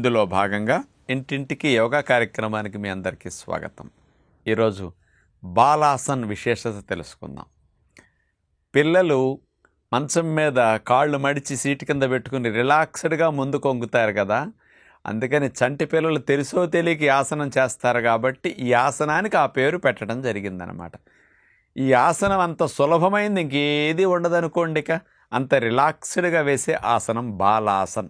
ఇందులో భాగంగా ఇంటింటికి యోగా కార్యక్రమానికి మీ అందరికీ స్వాగతం. ఈరోజు బాలాసన్ విశేషత తెలుసుకుందాం. పిల్లలు మంచం మీద కాళ్ళు మడిచి సీటు కింద పెట్టుకుని రిలాక్స్డ్గా ముందు కొంగుతారు కదా. అందుకని చంటి పిల్లలు తెలుసో తెలియక ఆసనం చేస్తారు కాబట్టి ఈ ఆసనానికి ఆ పేరు పెట్టడం జరిగిందనమాట. ఈ ఆసనం అంత సులభమైంది ఇంకేది ఉండదనుకోండి ఇక అంత రిలాక్స్డ్గా వేసే ఆసనం బాలాసన్.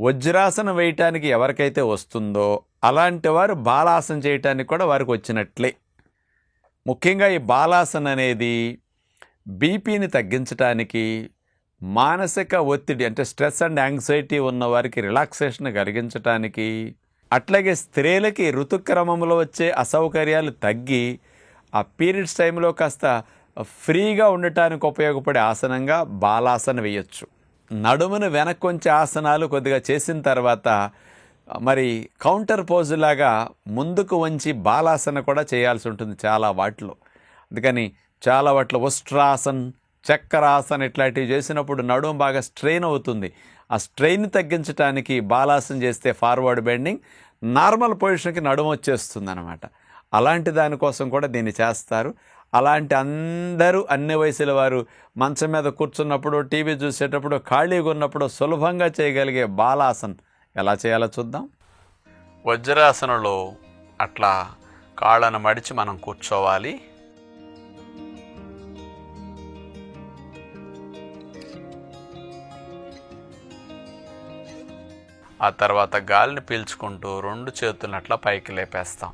వజ్రాసనం వేయటానికి ఎవరికైతే వస్తుందో అలాంటి వారు బాలాసనం చేయటానికి కూడా వారికి వచ్చినట్లే. ముఖ్యంగా ఈ బాలాసన అనేది బీపీని తగ్గించటానికి మానసిక ఒత్తిడి అంటే స్ట్రెస్ అండ్ యాంగ్జైటీ ఉన్న వారికి రిలాక్సేషన్ కలిగించటానికి అట్లాగే స్త్రీలకి ఋతుక్రమంలో వచ్చే అసౌకర్యాలు తగ్గి ఆ పీరియడ్స్ టైంలో కాస్త ఫ్రీగా ఉండటానికి ఉపయోగపడే ఆసనంగా బాలాసన వేయచ్చు. నడుమును వెనక్కి ఆసనాలు కొద్దిగా చేసిన తర్వాత మరి కౌంటర్ పోజు లాగా ముందుకు వంచి బాలాసన కూడా చేయాల్సి ఉంటుంది చాలా వాటిలో. అందుకని చాలా వాటిలో ఉష్ట్రాసన్ చక్కరాసన్ ఇట్లాంటివి చేసినప్పుడు నడుము బాగా స్ట్రెయిన్ అవుతుంది. ఆ స్ట్రెయిన్ తగ్గించడానికి బాలాసన చేస్తే ఫార్వర్డ్ బెండింగ్ నార్మల్ పొజిషన్కి నడుము వచ్చేస్తుంది అనమాట అలాంటి దానికోసం కూడా దీన్ని చేస్తారు. అలాంటి అందరూ అన్ని వయసుల వారు మంచం మీద కూర్చున్నప్పుడు టీవీ చూసేటప్పుడు ఖాళీగా ఉన్నప్పుడు సులభంగా చేయగలిగే బాలాసన్ ఎలా చేయాలో చూద్దాం. వజ్రాసనంలో అట్లా కాళ్ళను మడిచి మనం కూర్చోవాలి. ఆ తర్వాత గాలిని పీల్చుకుంటూ రెండు చేతులను అట్లా పైకి లేపేస్తాం.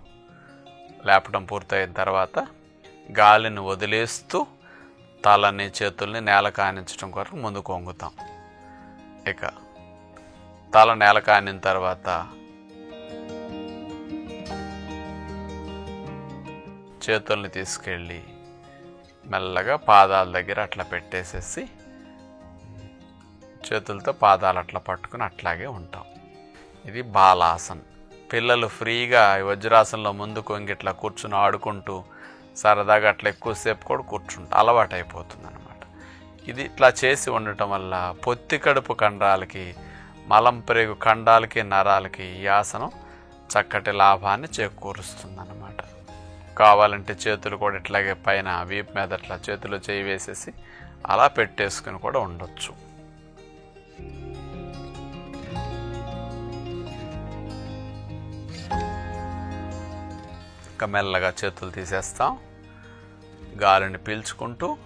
లేపడం పూర్తయిన తర్వాత గాలిని వదిలేస్తూ తలని చేతుల్ని నేల కానించడం కొరకు ముందుకు వంగుతాం ఇక తల నేల కానిన తర్వాత చేతుల్ని తీసుకెళ్ళి మెల్లగా పాదాల దగ్గర అట్లా పెట్టేసేసి చేతులతో పాదాలు అట్లా పట్టుకుని అట్లాగే ఉంటాం. ఇది బాలాసన్. పిల్లలు ఫ్రీగా వజ్రాసనలో వజ్రాసనంలో ముందు కొంగి కూర్చుని ఆడుకుంటూ సరదాగా అట్లా ఎక్కువసేపు కూడా కూర్చుంటా. అలవాటు అయిపోతుంది అనమాట ఇది ఇట్లా చేసి ఉండటం వల్ల పొత్తి కడుపు కండాలకి మలం ప్రేగు కండాలకి నరాలకి ఈ ఆసనం చక్కటి లాభాన్ని చేకూరుస్తుంది అనమాట కావాలంటే చేతులు కూడా ఇట్లాగే పైన వీపు మీద అట్లా చేతులు చేయి వేసేసి అలా పెట్టేసుకుని కూడా ఉండొచ్చు. ఇంకా మెల్లగా చేతులు తీసేస్తాం. గాలిని పీల్చుకుంటూ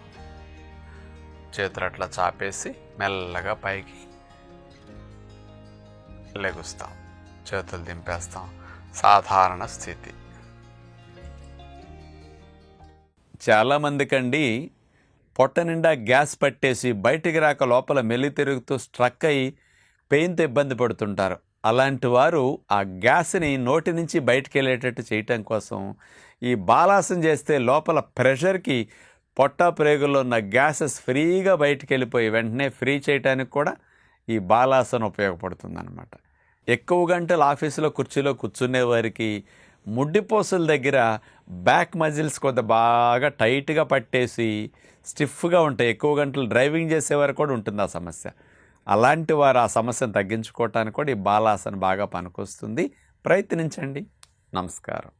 చేతులు అట్లా చాపేసి మెల్లగా పైకి లెగుస్తాం. చేతులు దింపేస్తాం. సాధారణ స్థితి. చాలామందికండి పొట్ట నిండా గ్యాస్ పట్టేసి బయటికి రాక లోపల మెల్లి తిరుగుతూ స్ట్రక్ అయ్యి పెయిన్తో ఇబ్బంది పడుతుంటారు. అలాంటి వారు ఆ గ్యాస్ని నోటి నుంచి బయటకెళ్ళేటట్టు చేయటం కోసం ఈ బాలాసం చేస్తే లోపల ప్రెషర్కి పొట్ట ప్రేగుల్లో ఉన్న గ్యాసెస్ ఫ్రీగా బయటికి వెళ్ళిపోయి వెంటనే ఫ్రీ చేయటానికి కూడా ఈ బాలాసన ఉపయోగపడుతుందన్నమాట. ఎక్కువ గంటలు ఆఫీసులో కుర్చీలో కూర్చునే వారికి ముడ్డిపోసుల దగ్గర బ్యాక్ మజిల్స్ కొంత బాగా టైట్గా పట్టేసి స్టిఫ్గా ఉంటాయి. ఎక్కువ గంటలు డ్రైవింగ్ చేసేవారు కూడా ఉంటుంది ఆ సమస్య. అలాంటి వారు ఆ సమస్యను తగ్గించుకోవటానికి కూడా ఈ బాలాసన బాగా పనికొస్తుంది. ప్రయత్నించండి. నమస్కారం.